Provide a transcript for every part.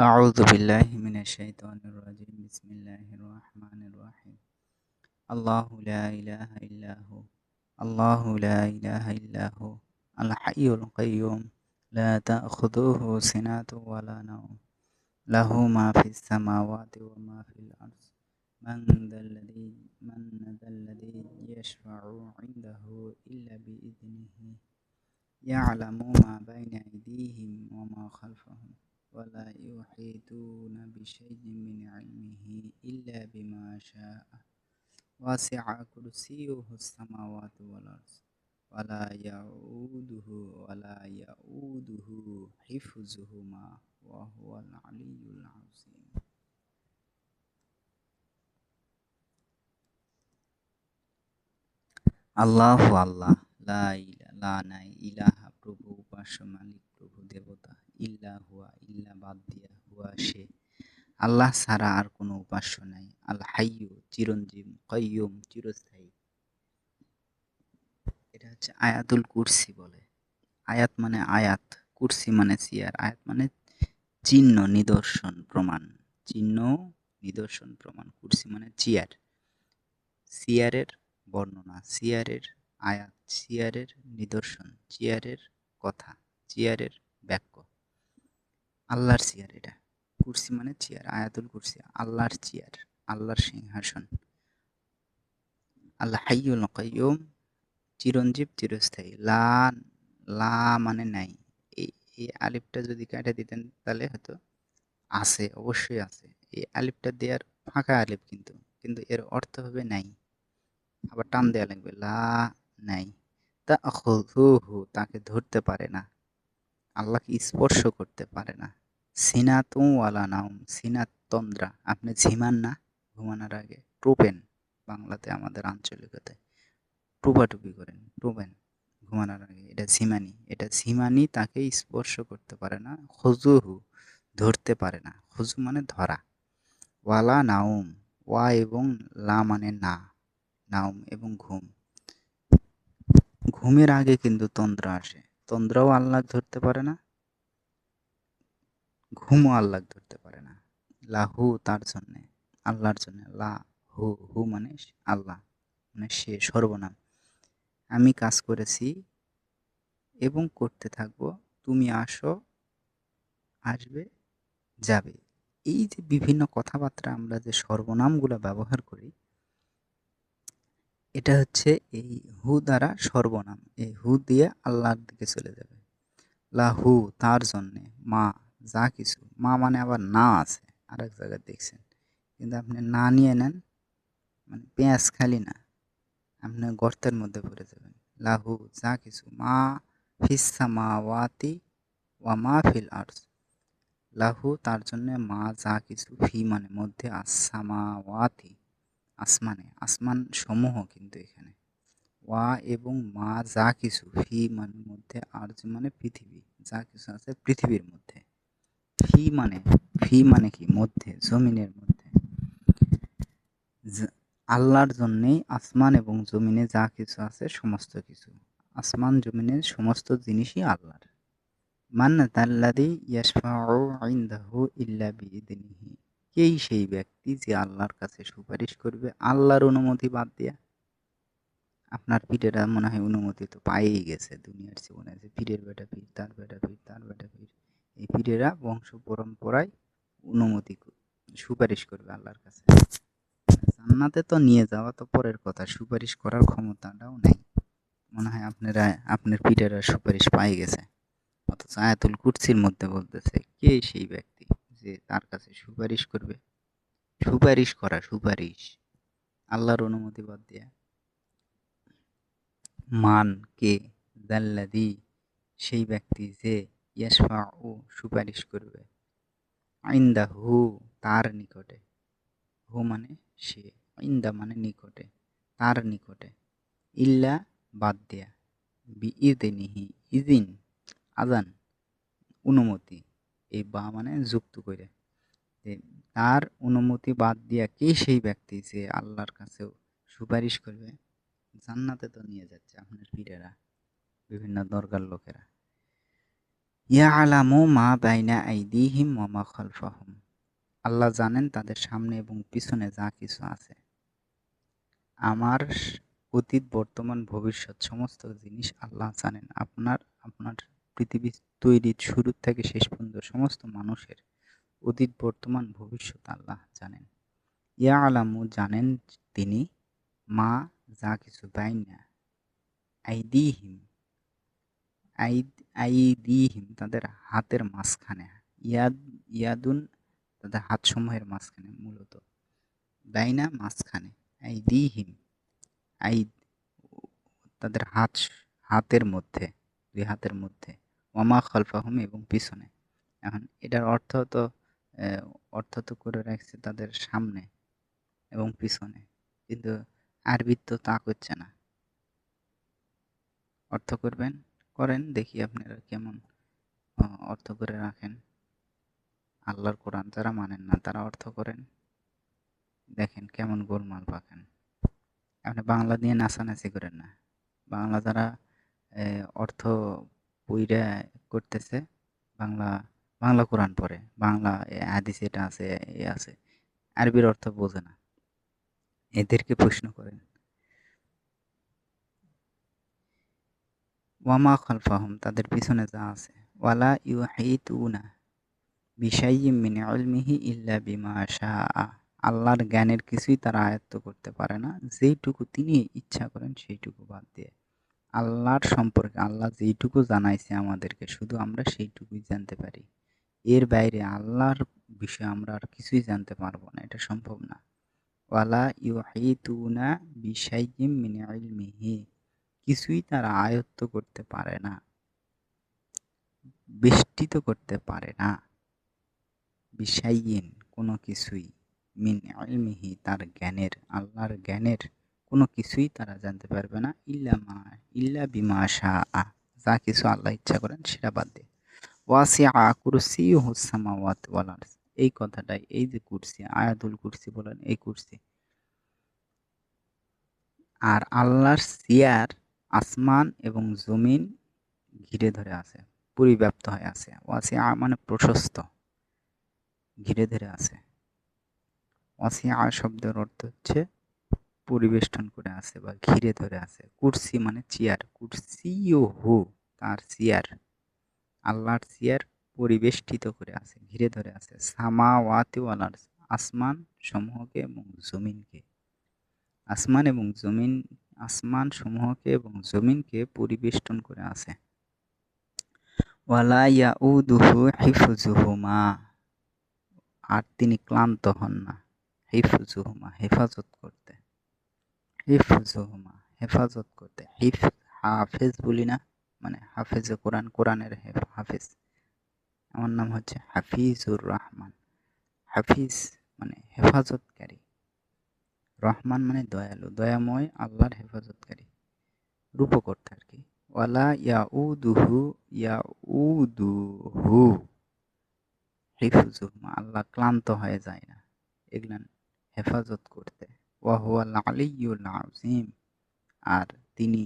أعوذ بالله من الشيطان الرجيم. بسم الله الرحمن الرحيم. الله لا إله إلا هو. الله لا إله إلا هو. الحي القيوم. لا تأخذه سنة ولا نوم. له ما في السماوات وما في الأرض. من ذا الذي من ذا الذي يشفع عنده إلا بإذنه. يعلم ما بين أيديهم وما خلفهم. ولا يحيطون بشيء من علمه إلا بما شاء وسع كرسيه السماوات والأرض ولا يعوده ولا يعوده حفظهما وهو العلي العظيم আল্লাহ আল্লাহ লা ইলা লা নাই ইলাহা প্রভু উপাস্য মালিক প্রভু দেবতা ইল্লা হুয়া, ইল্লা বাদ দিয়া হুয়া সে। আল্লাহ ছাড়া আর কোনো উপাস্য নাই। আল হাইয়ু, চিরঞ্জীব কয়ুম চিরস্থায়ী। এটা হচ্ছে আয়াতুল কুরসি বলে। আয়াত মানে আয়াত, কুরসি মানে সিয়ার। আয়াত মানে চিহ্ন নিদর্শন প্রমাণ। চিহ্ন নিদর্শন প্রমাণ। কুরসি মানে চিয়ার সিয়ারের বর্ণনা, সিয়ারের আয়াত, সিয়ারের নিদর্শন চিয়ারের কথা চিয়ারের আল্লাহর চেয়ার এটা। কুরসি মানে চেয়ার, আয়াতুল কুরসি। আল্লাহর চেয়ার, আল্লাহর সিংহাসন। আল্লাহ হাইয়ুল কাইয়ুম, চিরঞ্জীব, চিরস্থায়ী। লা লা মানে নাই। এই আলিফটা যদি কাটে দিতেন তাহলে হয়তো আছে, অবশ্যই আছে। এই আলিফটা দেওয়ার ফাঁকা আলিফ কিন্তু কিন্তু এর অর্থ হবে নাই। আবার টান দেওয়া লাগবে, লা নাই। তা হু হু তাকে ধরতে পারে না। আল্লাহকে স্পর্শ করতে পারে না। সিনাতু ওয়ালা সিনাত তন্দ্রা আপনি ঝিমান না, ঘুমানোর আগে টুপেন বাংলাতে আমাদের আঞ্চলিকতায়। টুপাটুপি করেন, টুপেন ঘুমানোর আগে। এটা ঝিমানি এটা ঝিমানি তাকে স্পর্শ করতে পারে না হজুহু ধরতে পারে না। হজু মানে ধরা। ওয়ালা নাউম, ওয়া এবং লা মানে না, নাউম এবং ঘুম। ঘুমের আগে কিন্তু তন্দ্রা আসে। তন্দ্রাও আল্লাহ ধরতে পারে না ঘুমও আল্লাহ ধরতে পারে না। লাহু তার জন্যে, আল্লাহর জন্য। লা হু হু মানে আল্লাহ মানে সে সর্বনাম। আমি কাজ করেছি এবং করতে থাকব, তুমি আসো, আসবে, যাবে। এই যে বিভিন্ন কথাবার্তা আমরা যে সর্বনামগুলো ব্যবহার করি, এটা হচ্ছে এই হু দ্বারা সর্বনাম। এই হু দিয়ে আল্লাহর দিকে চলে যাবে। লাহু তার জন্যে, মা। যা কিছু। মা মানে আবার না আছে, আরেক জায়গায় দেখছেন। কিন্তু আপনি না নিয়ে নেন মানে পেঁয়াজ খালি না, আপনি গর্তের মধ্যে পড়ে যাবেন। লাহু যা কিছু, মা ফিসা মা ওয়াতি ওয়া মা ফিল আর্স লাহু তার জন্য মা যা কিছু, ফি মানে মধ্যে আসামা ওয়াতি আসমানে, আসমান সমূহ কিন্তু এখানে। ওয়া এবং মা যা কিছু, ফি মানে মধ্যে আর্য মানে পৃথিবী, যা কিছু আছে পৃথিবীর মধ্যে। ফি মানে ফি মানে কি? মধ্যে, জমিনের মধ্যে। আল্লাহর জন্যেই আসমান এবং জমিনে যা কিছু আছে, সমস্ত কিছু। আসমান জমিনের সমস্ত জিনিসই আল্লাহর। কেই সেই ব্যক্তি যে আল্লাহর কাছে সুপারিশ করবে? আল্লাহর অনুমতি বাদ দিয়া। আপনার পীরেরা মনে হয় অনুমতি তো পাইই গেছে দুনিয়ার জীবনে, যে পীরের বেটা পীর, তার বেটা পীর, তার বেটা পীর। এই পীরেরা বংশ পরম্পরায় অনুমতি সুপারিশ করবে আল্লাহর কাছে। জান্নাতে তো নিয়ে যাওয়া তো পরের কথা, সুপারিশ করার ক্ষমতাটাও নেই। মনে হয় আপনারা, আপনার পীরেরা সুপারিশ পাই গেছে। অথচ আয়াতুল কুর্সির মধ্যে বলতেছে, কে সেই ব্যক্তি যে তার কাছে সুপারিশ করবে? সুপারিশ করা সুপারিশ। আল্লাহর অনুমতি বাদ দিয়া। মান কে? দাল্লাদি। সেই ব্যক্তি যে ইয়াসফা ও সুপারিশ করবে। আইন্দা হু তার নিকটে। হু মানে সে, আইন্দা মানে নিকটে, তার নিকটে। ইল্লা বাদ দেয়া বি ইদিনিহি ইদিন আজান অনুমতি। এই বা মানে যুক্ত করে তার অনুমতি বাদ দিয়া কে সেই ব্যক্তি যে আল্লাহর কাছেও সুপারিশ করবে? জান্নাতে তো নিয়ে যাচ্ছে আপনার পীরেরা, বিভিন্ন দরকার লোকেরা। ইয়ালামু মা বাইনা আইদিহিম মা খালফাহুম। আল্লাহ জানেন তাদের সামনে এবং পিছনে যা কিছু আছে। আমার অতীত, বর্তমান, ভবিষ্যৎ সমস্ত জিনিস আল্লাহ জানেন। আপনার আপনার পৃথিবী তৈরির শুরু থেকে শেষ পর্যন্ত সমস্ত মানুষের অতীত, বর্তমান, ভবিষ্যৎ আল্লাহ জানেন। ইয়া আলামু জানেন তিনি মা যা কিছু বাইনা আইদিহিম আইদ আইদিহিম তাদের হাতের মাঝখানে। ইয়াদ, ইয়াদুন তাদের হাতসমূহের মাঝখানে মূলত। বাইনা মাঝখানে। আইদিহিম আইদ তাদের হাত, হাতের মধ্যে, দুই হাতের মধ্যে। ওয়ামা খলফাহুম এবং পিছনে। এখন এটার অর্থ তো অর্থ তো করে রাখছে তাদের সামনে এবং পিছনে। কিন্তু আরবির তো তা করছে না। অর্থ করবেন? করেন, দেখি আপনারা কেমন অর্থ করে রাখেন। আল্লাহর কোরআন যারা মানেন না, তারা অর্থ করেন। দেখেন কেমন গোলমাল পাকেন আপনি বাংলা দিয়ে নাচানাচি করেন না। বাংলা যারা অর্থ বইরা করতেছে, বাংলা বাংলা কোরআন পড়ে, বাংলা হাদিস এটা আছে এ আছে, আরবির অর্থ বোঝে না। এদেরকে প্রশ্ন করেন। ওয়ামা খালফাহুম, তাদের পিছনে যা আছে। ওয়ালা ইউহাইতুনা বিশাইয়িম মিন ইলমিহি ইল্লা বিমা শাআ। আল্লাহর জ্ঞানের কিছুই তারা আয়ত্ত করতে পারে না। যেইটুকু তিনি ইচ্ছা করেন, সেইটুকু বাদ দিয়ে। আল্লাহর সম্পর্কে আল্লাহ যেইটুকু জানাইছে আমাদেরকে, শুধু আমরা সেইটুকুই জানতে পারি। এর বাইরে আল্লাহর বিষয়ে আমরা আর কিছুই জানতে পারব না, এটা সম্ভব না। ওয়ালা ইউহিতুনা বিশাইয়িম মিন ইলমিহি। কিছুই তারা আয়ত্ত করতে পারে না। বেষ্টিত করতে পারে না। বিশাইয়িন কোনো কিছুই মিন ইলমিহি তার জ্ঞানের, আল্লাহর জ্ঞানের কোনো কিছুই তারা জানতে পারবে না। ইল্লা মা, ইল্লা বিমা শাহ যা কিছু আল্লাহ ইচ্ছা করেন সেটা বাদ দিয়ে ওয়াসি আ কুরসি হুসামাওয়াত ওয়ালার এই কথাটাই, এই যে কুরসি, আয়াতুল কুরসি বলেন, এই কুরসি। আর আল্লাহর সিয়ার আসমান এবং জমিন ঘিরে ধরে আছে, পরিব্যাপ্ত হয়ে আছে। ওয়াসি মানে প্রশস্ত, ঘিরে ধরে আছে। ওয়াসি আ শব্দের অর্থ হচ্ছে পরিবেষ্টন করে আছে বা ঘিরে ধরে আছে। কুর্সি মানে চেয়ার, কুরসিও হু, তার চেয়ার। আল্লাহর চেয়ার পরিবেষ্টিত করে আছে, ঘিরে ধরে আছে। সামা ওয়াতিওয়ালার আসমান সমূহকে এবং জমিনকে। আসমান এবং জমিন আসমান সমূহকে এবং জমিনকে পরিবেষ্টন করে আছে। ওয়ালা ইয়াউদুহু হিফজুহুমা আর তিনি ক্লান্ত হন না। হিফজুহুমা হেফাজত করতে। হিফজুহুমা হেফাজত করতে। হিফ, হাফেজ বলি না মানে হাফেজ কোরআন, কোরআনের হাফেজ। আমার নাম হচ্ছে হাফিজুর রহমান। হাফিজ মানে হেফাজতকারী। রহমান মানে দয়ালু, দয়াময়, আল্লাহর হেফাজতকারী, রূপকর্তা আর কি। ওয়ালা ইয়াউদুহু ইয়াউদুহু হিফজুহুমা আল্লাহ ক্লান্ত হয়ে যায় না এগুলান হেফাজত করতে। ওয়াহুয়াল আলিউল আজিম আর তিনি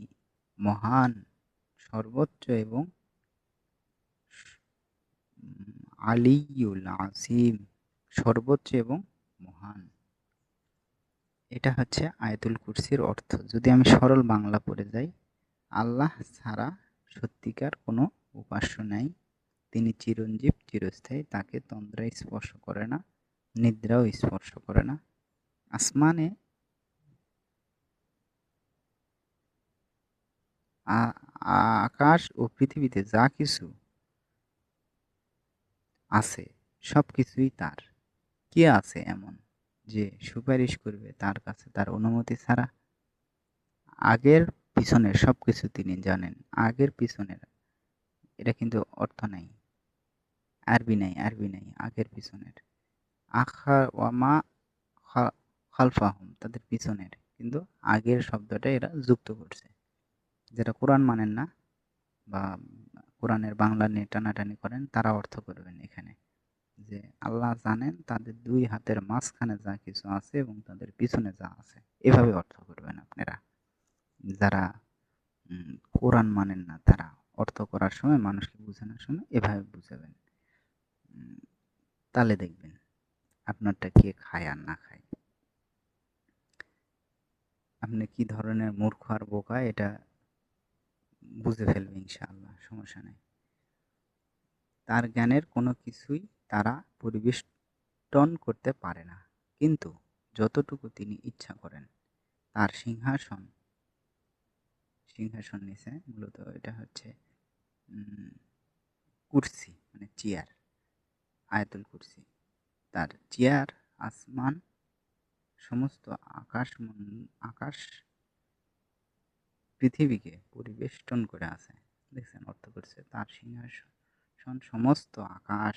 মহান, সর্বোচ্চ এবং আলিউল আসিম সর্বোচ্চ এবং মহান। এটা হচ্ছে আয়তুল কুরসির অর্থ। যদি আমি সরল বাংলা পড়ে যাই, আল্লাহ ছাড়া সত্যিকার কোনো উপাস্য নাই। তিনি চিরঞ্জীব, চিরস্থায়ী, তাকে তন্দ্রা স্পর্শ করে না, নিদ্রাও স্পর্শ করে না। আসমানে আকাশ ও পৃথিবীতে যা কিছু আছে সব কিছুই তার। কে আছে এমন? যে সুপারিশ করবে তার কাছে তার অনুমতি ছাড়া আগের পিছনের সব কিছু তিনি জানেন। আগের পিছনের, এটা কিন্তু অর্থ নাই। আরবি নাই আরবি নাই, আগের পিছনের। আখা ওয়ামা খালফাহুম, তাদের পিছনের। কিন্তু আগের শব্দটা এরা যুক্ত করছে। যেটা কোরআন মানেন না বা কোরআনের বাংলা নিয়ে টানাটানি করেন, তারা অর্থ করবেন এখানে। যে আল্লাহ জানেন তাদের দুই হাতের মাঝখানে যা কিছু আছে এবং তাদের পিছনে যা আছে। এভাবে অর্থ করবেন আপনারা। যারা কোরআন মানেন না, তারা অর্থ করার সময় মানুষকে বোঝানোর সময় এভাবে বুঝাবেন। তাহলে দেখবেন আপনারটা কে খায় আর না খায়। আপনি কি ধরনের মূর্খ আর বোকা এটা বুঝে ফেলবে ইনশাআল্লাহ, সমস্যা নেই। তার জ্ঞানের কোনো কিছুই তারা পরিবেষ্টন করতে পারে না। কিন্তু যতটুকু তিনি ইচ্ছা করেন, তার সিংহাসন সিংহাসন নিচে মূলত এটা হচ্ছে কুর্সি মানে চেয়ার, আয়াতুল কুর্সি। তার চেয়ার, আসমান, সমস্ত আকাশ আকাশ পৃথিবীকে পরিবেষ্টন করে আছে। দেখছেন অর্থ করছে, তার সিংহাসন, সমস্ত আকাশ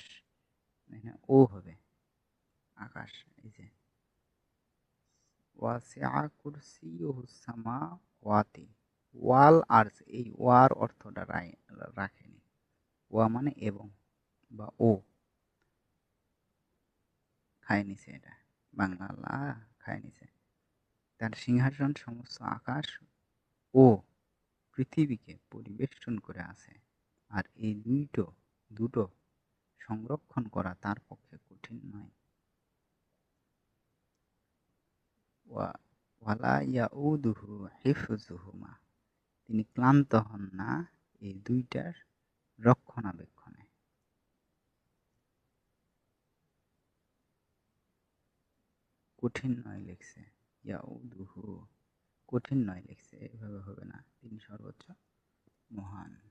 এখানে ও হবে আকাশ, এই যে। ওয়াসিআ কুরসিয়ুহু সামাওয়াতি, ওয়াল আরস এই ওয়ার অর্থটা রাখেনি। ওয়া মানে এবং বা ও। খায় নিছে এটা, বাংলা লা খায় তার সিংহাসন সমস্ত আকাশ ও পৃথিবীকে পরিবেষ্টন করে আছে। আর এই দুইটো, দুটো সংরক্ষণ করা তার পক্ষে কঠিন নয়। ওয়ালা ইয়াউদুহু হিফজুহুমা তিনি ক্লান্ত হন না এই দুইটার রক্ষণাবেক্ষণে। কঠিন নয় লিখছে। ইয়াউদুহু কঠিন নয় লিখছে। এভাবে হবে না। তিনি সর্বোচ্চ মহান।